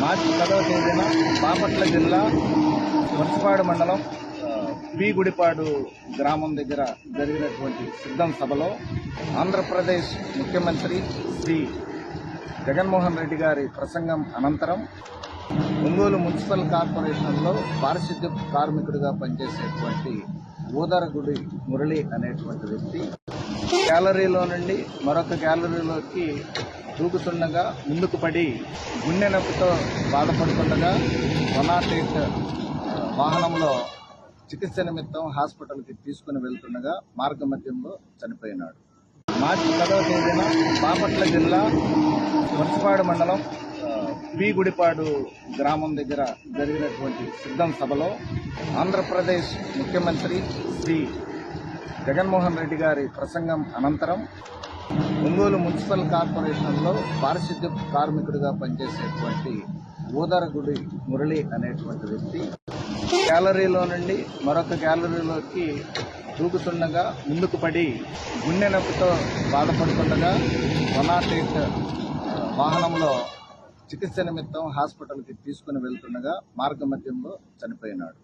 మార్చి పదవ తేదీన బాపట్ల జిల్లా మున్సిపాడు మండలం ఆ, పి గుడిపాడు గ్రామం దగ్గర జరిగినటువంటి సిద్ధం సభలో ఆంధ్రప్రదేశ్ ముఖ్యమంత్రి శ్రీ జగన్మోహన్ రెడ్డి గారి ప్రసంగం అనంతరం ఒంగోలు మున్సిపల్ కార్పొరేషన్లో పారిశుద్ధ్య కార్మికుడిగా పనిచేసేటువంటి ఊదరగుడి మురళి అనేటువంటి వ్యక్తి గ్యాలరీలో నుండి మరొక గ్యాలరీలోకి దూకుతుండగా ముందుకు పడి గుండె నొప్పితో బాధపడుతుండగా వన్ నాట్ ఎయిట్ వాహనంలో చికిత్స నిమిత్తం హాస్పిటల్కి తీసుకుని వెళ్తుండగా మార్గ మధ్యంలో చనిపోయినాడు. మార్చి పదవ తేదీన బాపట్ల జిల్లా వర్షపాడు మండలం ఆ, పి గుడిపాడు గ్రామం దగ్గర జరిగినటువంటి సిద్ధం సభలో ఆంధ్రప్రదేశ్ ముఖ్యమంత్రి శ్రీ జగన్మోహన్ రెడ్డి గారి ప్రసంగం అనంతరం ఒంగోలు మున్సిపల్ కార్పొరేషన్లో పారిశుద్ధ్య కార్మికుడిగా పనిచేసేటువంటి ఊదరగుడి మురళి అనేటువంటి వ్యక్తి గ్యాలరీలో నుండి మరొక గ్యాలరీలోకి దూకుతుండగా ముందుకు పడి గుండె నొప్పితో బాధపడుతుండగా వన్ నాట్ ఎయిట్ వాహనంలో చికిత్స నిమిత్తం హాస్పిటల్కి తీసుకుని వెళ్తుండగా మార్గ మధ్యంలో చనిపోయినాడు.